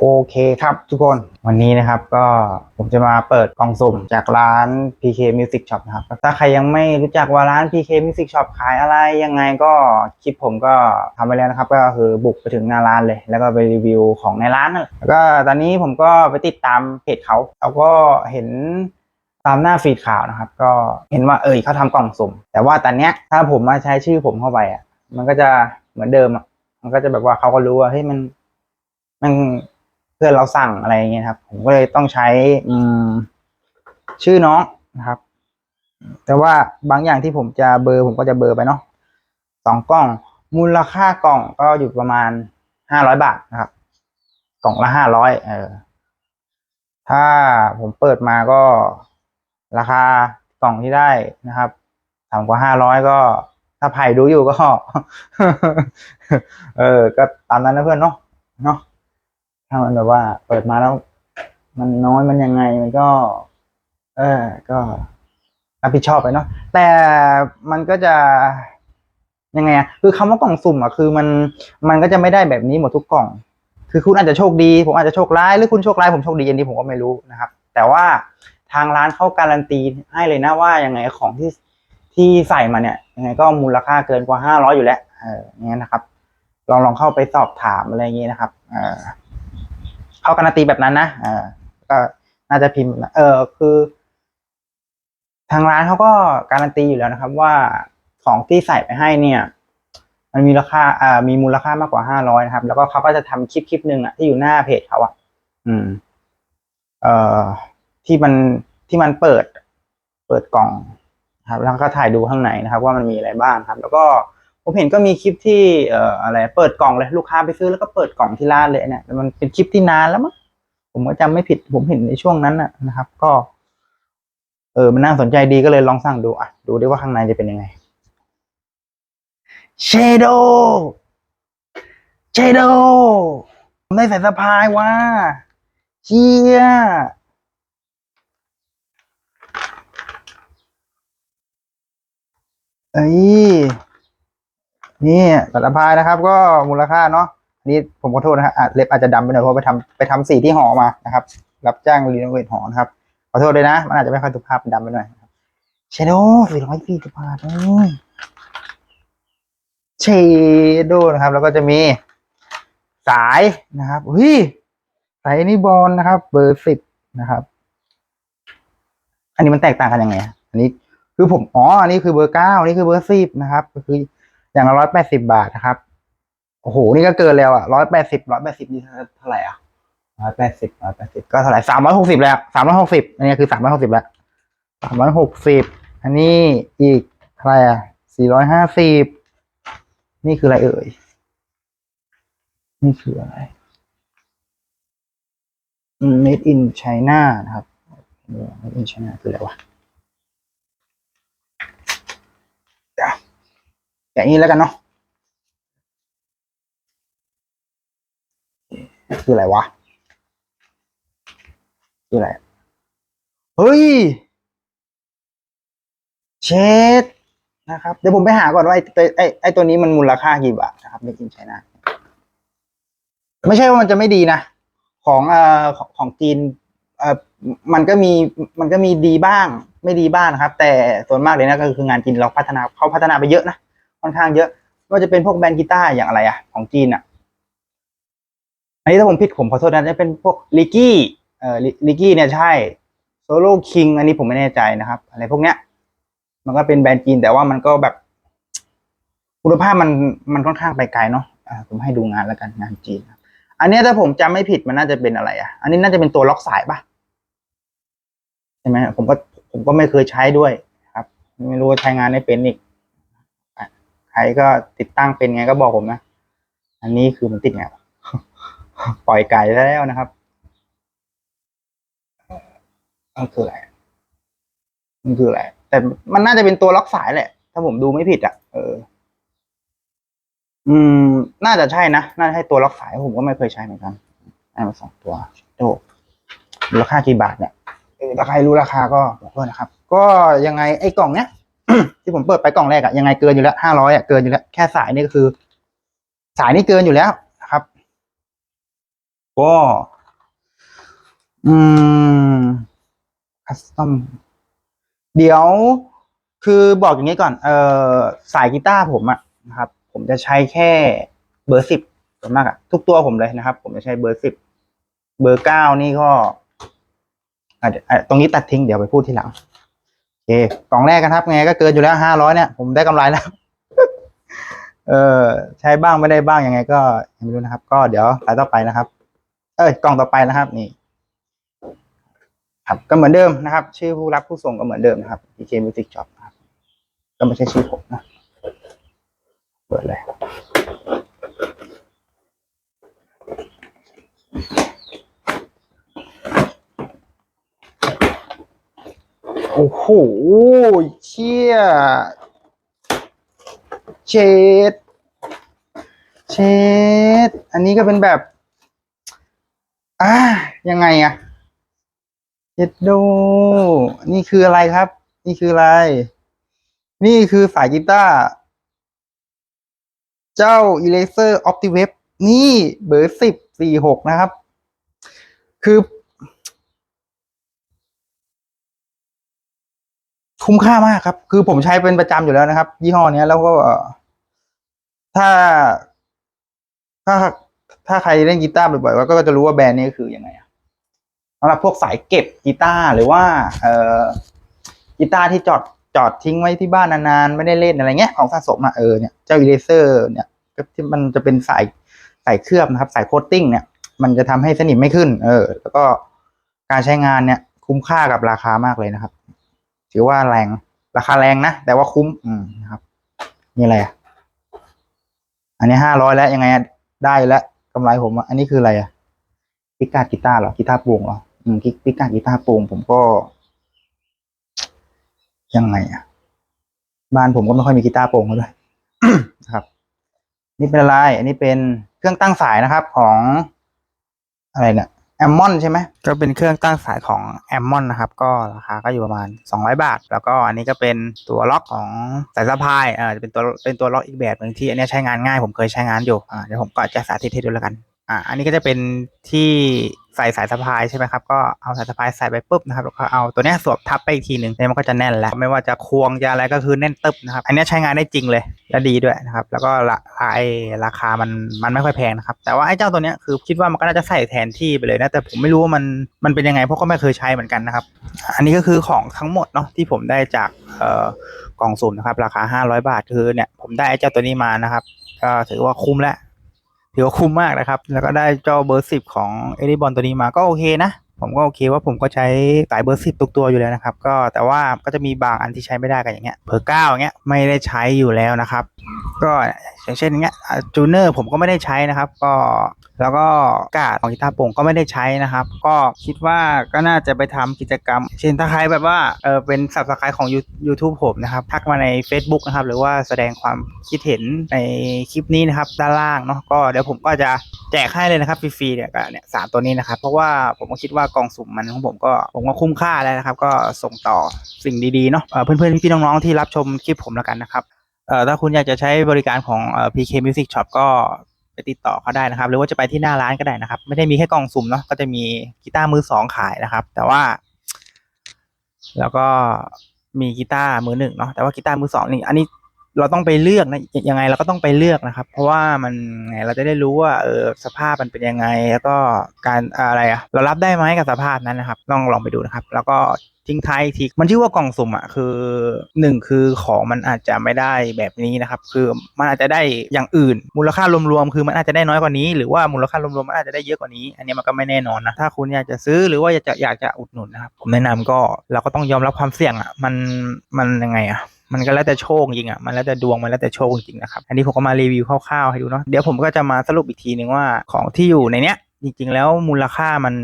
โอเคครับทุกคนวันนี้นะครับก็ผมจะมาเปิดกล่องสุ่มจากร้าน PK Music Shop นะครับ ถ้าใครยังไม่รู้จักว่าร้าน PK Music Shop ขายอะไรยังไงก็คลิปผมก็ทำไปแล้วนะครับ ก็คือบุกไปถึงหน้าร้านเลย แล้วก็ไปรีวิวของในร้านและแล้วก็ตอนนี้ผมก็ไปติดตามเพจเขาแล้วก็เห็นตามหน้าฟีดข่าวนะครับ ก็เห็นว่าเอยเขาทำกล่องสุ่ม แต่ว่าตอนเนี้ยถ้าผมมาใช้ชื่อผมเข้าไปอะมันก็จะเหมือนเดิมอะมันก็จะแบบว่าเขาก็รู้ว่าเฮ้ยมันมัน เพื่อนเราสั่งอะไรเงี้ยครับ ผมก็เลยต้องใช้ อืม ชื่อน้องนะครับ แต่ว่าบางอย่างที่ผมจะเบอร์ ผมก็จะเบอร์ไปเนาะสองกล่อง มูลค่ากล่องก็อยู่ประมาณห้าร้อยบาทนะครับ กล่องละห้าร้อยเออ ถ้าผมเปิดมาก็ราคากล่องที่ได้นะครับต่ำกว่าห้าร้อยก็ ถ้าไผ่ดูอยู่ก็ เออ ก็ตามนั้นนะเพื่อนเนาะ เนาะ ถ้ามันแบบว่า เปิดมาแล้ว มันน้อยมันยังไงมันก็ เออ ก็รับผิดชอบไปเนาะแต่มันก็จะยังไงอะคือคำว่ากล่องสุ่มอะคือมันมันก็จะไม่ได้แบบนี้หมดทุกกล่อง คือคุณอาจจะโชคดีผมอาจจะโชคร้ายหรือคุณโชคร้ายผมโชคดีอันนี้ผมก็ไม่รู้นะครับ แต่ว่าทางร้านเขาการันตีให้เลยนะว่ายังไงของที่ที่ใส่มาเนี่ยยังไงก็มูลค่าเกินกว่าห้าร้อยอยู่แล้วเอออย่างเงี้ยนะครับ ลองลองเข้าไปสอบถามอะไรอย่างเงี้ยนะครับ เออ เขาการันตีแบบนั้นนะเออก็น่าจะพิมพ์ เออคือ ทางร้านเขาก็การันตีอยู่แล้วนะครับ ว่าของที่ใส่ไปให้เนี่ย มันมีราคาอ่ามีมูลค่ามากกว่าห้าร้อยนะครับ แล้วก็เขาก็จะทำคลิปคลิปหนึ่งอะที่อยู่หน้าเพจเขาอะ อืม เอ่อที่มันที่มันเปิด เปิดกล่องครับ แล้วก็ถ่ายดูข้างในนะครับ ว่ามันมีอะไรบ้างครับ แล้วก็ ผมเห็นก็มีคลิปที่เอ่ออะไรเปิดกล่องเลยลูกค้าไปซื้อแล้วก็เปิดกล่องที่ร้านเลยเนี่ยมันเป็นคลิปที่นานแล้วมั้งผมก็จำไม่ผิดผมเห็นในช่วงนั้นนะนะครับ ก็ เออมันน่าสนใจดีก็เลยลองสั่งดูอะดูดิว่าข้างในจะเป็นยังไงเชโดเชโดผมได้ใส่สะพายว่าเชียเอ้ย นี่ใส่สะพายนะครับ ก็มูลค่าเนาะนี่ผมขอโทษนะฮะอะเล็บอาจจะดำไปหน่อยเพราะไปทำไปทำสีที่หอมานะครับ รับจ้างรีโนเวทหอนะครับขอโทษเลยนะมันอาจจะไม่ค่อยสุภาพดำไปหน่อยเชโดสี่ร้อยสี่สิบบาทเอ้เชโดนะครับ แล้วก็จะมีสายนะครับเฮ้ยสายนี่บอลนะครับ เบอร์สิบนะครับ อันนี้มันแตกต่างกันยังไง อันนี้คือผมอ๋ออันนี้คือเบอร์เก้าอันนี่คือเบอร์สิบนะครับก็คือ อย่างร้อยแปดสิบาทนะครับ โอ้โห นี่ก็เกินแล้วอะร้อยแปดสิบร้อยแปดสิบนี่เท่าไหร่อะร้อยแปดสิบร้อยแปดสิบก็เท่าไหร่สามร้อยหกสิบแล้วสามร้อยหกสิบอันนี้คือสามร้อยหกสิบแล้วสามร้อยหกสิบอันนี้อีกเท่าไหร่อะสี่ร้อยห้าสิบนี่คืออะไรเอ่ย นี่คืออะไรม made in China นะครับ made in China คืออะไรวะเดี๋ยว อย่างนี้แล้วกันเนาะคืออะไรวะ คืออะไร เฮ้ย เช็ดนะครับ เดี๋ยวผมไปหาก่อนว่าไอ้ตัวไอ้ไอ้ตัวนี้มันมูลค่ากี่บาทนะครับในกินไชน่าไม่ใช่ว่ามันจะไม่ดีนะ ของเอ่อของของจีนเอ่อมันก็มีมันก็มีดีบ้าง ไม่ดีบ้างนะครับ แต่ส่วนมากเลยนะก็คืองานจีนเราพัฒนาเขาพัฒนาไปเยอะนะ ค่อนข้างเยอะไม่ว่าจะเป็นพวกแบรนด์กีตาร์อย่างอะไรอะของจีนอะอันนี้ถ้าผมผิดผมขอโทษนะจะเป็นพวกลิกี้เอ่อลิกี้เนี่ยใช่โซโล่คิงอันนี้ผมไม่แน่ใจนะครับ อะไรพวกเนี้ย มันก็เป็นแบรนด์จีนแต่ว่ามันก็แบบ คุณภาพมันมันค่อนข้างไปไกลเนาะผมให้ดูงานแล้วกันงานจีนอันนี้ถ้าผมจำไม่ผิดมันน่าจะเป็นอะไรอะ อันนี้น่าจะเป็นตัวล็อกสายปะใช่ไหมผมก็ผมก็ไม่เคยใช้ด้วยครับ ไม่รู้ว่าใช้งานได้เป็นอีก ครก็ติดตั้งเป็นไงก็บอกผมนะ อันนี้คือมันติดไงปล่อยไก่แล้วนะครับมันคืออะไรมันคืออะไร แต่มันน่าจะเป็นตัวล็อกสายแหละ ถ้าผมดูไม่ผิดอะ เออ อืม น่าจะใช่นะ น่าจะให้ตัวล็อกสาย ผมก็ไม่เคยใช้เหมือนกันได้มาสองตัวโอ้มูลค่ากี่บาทเนี่ยถ้าใครรู้ราคาก็บอกด้วยนะครับ ก็ยังไงไอ้กล่องเนี้ย ที่ผมเปิดไปกล่องแรกอะยังไงเกินอยู่แล้วห้าร้อยอะเกินอยู่แล้วแค่สายนี่ก็คือ สายนี่เกินอยู่แล้วนะครับ ก็ อืมคัสตอมเดี๋ยวคือบอกอย่างนี้ก่อน เออสายกีตาร์ผมอะนะครับ ผมจะใช้แค่เบอร์สิบส่วนมากอะทุกตัวผมเลยนะครับ ผมจะใช้เบอร์สิบเบอร์เก้านี่ก็อะเดี๋ยวอะตรงนี้ตัดทิ้งเดี๋ยวไปพูดทีหลัง เคกล่องแรกกันครับไงก็เกินอยู่แล้วห้าร้อยเนี่ยผมได้กำไรแล้ว เออใช้บ้างไม่ได้บ้างยังไง ก็ยังไม่รู้นะครับ ก็เดี๋ยวสายต่อไปนะครับ เอ้ยกล่องต่อไปนะครับนี่ครับก็เหมือนเดิมนะครับ ชื่อผู้รับผู้ส่งก็เหมือนเดิมนะครับ PK Music Shop ครับก็ไม่ใช่ชื่อผมนะเปิดเลย โอ้โหเชี่ยเชดเชดอันนี้ก็เป็นแบบ อ่ายังไงอะเจ็ดโดนี่คืออะไรครับ นี่คืออะไร นี่คือสายกีตาร์เจ้า Eraser Optiwave นี่เบอร์สิบสี่หกนะครับ คือ คุ้มค่ามากครับ คือผมใช้เป็นประจำอยู่แล้วนะครับ ยี่ห้อเนี้ยแล้วก็ถ้า ถ้าถ้าใครเล่นกีตาร์บ่อยๆก็จะรู้ว่าแบรนด์นี้คือยังไงอะสำหรับพวกสายเก็บกีตาร์หรือว่า เออกีตาร์ที่จอดจอดทิ้งไว้ที่บ้านนานๆ ไม่ได้เล่นอะไรเงี้ยของสะสมอะเออเนี่ยเจ้า eraser เนี่ยที่มันจะเป็นสายสายเคลือบนะครับ สายโคตติ้งเนี่ย มันจะทำให้สนิมไม่ขึ้น เออ แล้วก็การใช้งานเนี่ย คุ้มค่ากับราคามากเลยนะครับ ถือว่าแรง ราคาแรงนะ แต่ว่าคุ้ม อืมนะครับ นี่อะไรอะ อันนี้ห้าร้อยแล้วยังไงอะได้แล้วกำไรผมอะอันนี้คืออะไรอะพิกาดกีตาร์เหรอกีตาร์โปร่งเหรออืมพิกพิกาดกีตาร์โปร่งผมก็ ยังไงอะ บ้านผมก็ไม่ค่อยมีกีตาร์โปร่งเขาด้วยนะครับ นี่เป็นอะไร อันนี้เป็นเครื่องตั้งสายนะครับ ของอะไรเนี่ย แอมมอนใช่ไหมก็เป็นเครื่องตั้งสายของแอมมอนนะครับ ก็ราคาก็อยู่ประมาณ 200 บาท แล้วก็อันนี้ก็เป็นตัวล็อกของสายสะพายเอ่าจะเป็นตัวเป็นตัวล็อกอีกแบบหนึ่งที่อันนี้ใช้งานง่ายผมเคยใช้งานอยู่อ่าเดี๋ยวผมก็จะสาธิตให้ดูแล้วกัน อ่าอันนี้ก็จะเป็นที่ใส่สายสะพายใช่ไหมครับก็เอาสายสะพายใส่ไปปุ๊บนะครับแล้วก็เอาตัวนี้สวมทับไปอีกทีหนึ่งเนี่ยมันก็จะแน่นแล้ว ไม่ว่าจะควงจะอะไรก็คือแน่นตึบนะครับ อันนี้ใช้งานได้จริงเลยและดีด้วยนะครับ แล้วก็ราคาราคามันมันไม่ค่อยแพงนะครับ แต่ว่าไอ้เจ้าตัวนี้คือคิดว่ามันก็น่าจะใส่แทนที่ไปเลยนะแต่ผมไม่รู้ว่ามันมันเป็นยังไงเพราะก็ไม่เคยใช้เหมือนกันนะครับ อันนี้ก็คือของทั้งหมดเนาะที่ผมได้จากเอ่อกล่องสุ่มนะครับ ราคา 500 บาทคือเนี่ยผมได้ไอ้เจ้าตัวนี้มานะครับก็ถือว่าคุ้มแล้ว ถือว่าคุ้มมากนะครับ แล้วก็ได้เจ้าเบอร์สิบของเอริบอลตัวนี้มาก็โอเคนะ ผมก็โอเคว่าผมก็ใช้สายเบอร์สิบทุกตัวอยู่แล้วนะครับ ก็แต่ว่าก็จะมีบางอันที่ใช้ไม่ได้กันอย่างเงี้ยเบอร์เก้าอย่างเงี้ยไม่ได้ใช้อยู่แล้วนะครับ ก็อย่างเช่นอย่างเงี้ยจูเนอร์ผมก็ไม่ได้ใช้นะครับ ก็แล้วก็กาดของกีตาร์โป่งก็ไม่ได้ใช้นะครับ ก็คิดว่าก็น่าจะไปทำกิจกรรม เช่นถ้าใครแบบว่าเออเป็นสับสไครของ YouTube ผมนะครับ ทักมาใน Facebook นะครับ หรือว่าแสดงความคิดเห็นในคลิปนี้นะครับ ด้านล่างเนาะก็เดี๋ยวผมก็จะแจกให้เลยนะครับฟรีๆเนี่ยก็เนี่ยสามตัวนี้นะครับ เพราะว่าผมก็คิดว่ากล่องสุ่มมันของผมก็ผมก็คุ้มค่าแล้วนะครับ ก็ส่งต่อสิ่งดีๆเนาะเพื่อนๆพี่ๆน้องๆที่รับชมคลิปผมแล้วกันนะครับเอ่อถ้าคุณอยากจะใช้บริการของเอ่อ PK Music Shop ก็ไปติดต่อเขาได้นะครับ หรือว่าจะไปที่หน้าร้านก็ได้นะครับ ไม่ได้มีแค่กล่องสุ่มเนาะก็จะมีกีตาร์มือสองขายนะครับ แต่ว่า แล้วก็มีกีตาร์มือหนึ่งเนาะแต่ว่ากีตาร์มือสองนี่อันนี้ เราต้องไปเลือกนะยังไงเราก็ต้องไปเลือกนะครับ เพราะว่ามันไงเราจะได้รู้ว่าเออสภาพมันเป็นยังไง แล้วก็การอะไรอะเรารับได้ไหมกับสภาพนั้นนะครับลองลองไปดูนะครับ แล้วก็ทิ้งท้ายทีมันชื่อว่ากล่องสุ่มอะคือหนึ่งคือของมันอาจจะไม่ได้แบบนี้นะครับ คือมันอาจจะได้อย่างอื่น มูลค่ารวมๆคือมันอาจจะได้น้อยกว่านี้ หรือว่ามูลค่ารวมๆมันอาจจะได้เยอะกว่านี้ อันนี้มันก็ไม่แน่นอนนะถ้าคุณอยากจะซื้อหรือว่าอยากจะอยากจะอุดหนุนนะครับผมแนะนำก็เราก็ต้องยอมรับความเสี่ยงอะมันมันยังไงอะ มันก็แล้วแต่โชคจริงอะมันแล้วแต่ดวงมันแล้วแต่โชคจริงนะครับอันนี้ผมก็มารีวิวคร่าวๆให้ดูเนาะเดี๋ยวผมก็จะมาสรุปอีกทีนึงว่าของที่อยู่ในเนี้ยจริงๆ แล้วมูลค่ามัน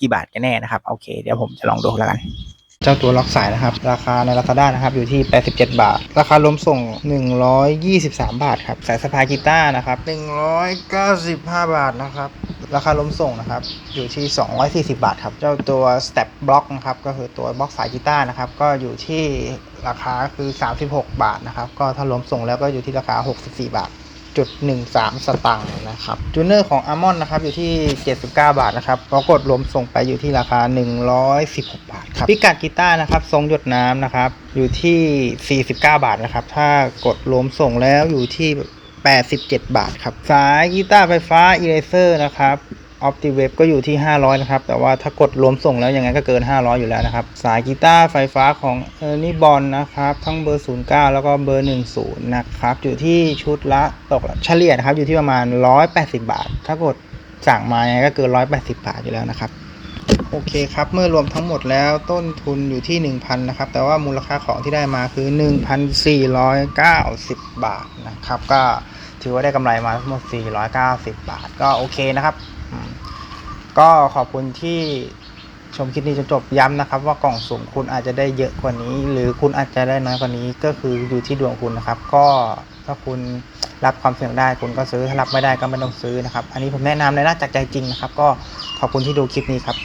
กี่บาทกันแน่นะครับโอเค เดี๋ยวผมจะลองดูแล้วกันเจ้าตัวล็อกสายนะครับ ราคาใน Lazada นะครับ อยู่ที่ 87 บาท ราคารวมส่ง 123 บาทครับ สายสะพายกีตาร์นะครับ 195 บาทนะครับ ราคารวมส่งนะครับ อยู่ที่ 240 บาทครับ เจ้าตัว Step Block นะครับ ก็คือตัวบล็อกสายกีตาร์นะครับ ก็อยู่ที่ราคาคือ 36 บาทนะครับ ก็ถ้ารวมส่งแล้วก็อยู่ที่ราคา 64 บาท10.13สตังค์นะครับจูเนอร์ของอ l มอนนะครับอยู่ที่ 79 บาทนะครับพอกดรวมส่งไปอยู่ที่ราคา 116 บาทครับพิกัดกีตาร์นะครับทรงหยดน้ำนะครับอยู่ที่ 49 บาทนะครับถ้ากดรวมส่งแล้วอยู่ที่ 87 บาทครับ สายกีตาร์ไฟฟ้าอ e r a s e r นะครับออ t ติเวฟก็อยู่ที่ 500 นะครับ แต่ว่าถ้ากดรวมส่งแล้วยังไงก็เกิน 500 อยู่แล้วนะครับ สายกีตาร์ไฟฟ้าของเออร์นี่บอลนะครับ ทั้งเบอร์ 09 แล้วก็เบอร์ 10 นะครับ อยู่ที่ชุดละตกเฉลี่ยนะครับ อยู่ที่ประมาณ 180 บาท ถ้ากดสั่งมายังไงก็เกิน 180 บาทอยู่แล้วนะครับ โอเคครับ เมื่อรวมทั้งหมดแล้วต้นทุนอยู่ที่ 1,000 นะครับ แต่ว่ามูลค่าของที่ได้มาคือ 1,490 บาทนะครับ ก็ ถือว่าได้กำไรมาทั้งหมด 490 บาท ก็โอเคนะครับ ก็ขอบคุณที่ชมคลิปนี้จนจบย้ำนะครับ ว่ากล่องสุ่มคุณอาจจะได้เยอะกว่านี้ หรือคุณอาจจะได้น้อยกว่านี้ก็คืออยู่ที่ดวงคุณนะครับ ก็ถ้าคุณรับความเสี่ยงได้คุณก็ซื้อถ้ารับไม่ได้ก็ไม่ต้องซื้อนะครับ อันนี้ผมแนะนำเลยนะจากใจจริงนะครับ ก็ขอบคุณที่ดูคลิปนี้ครับ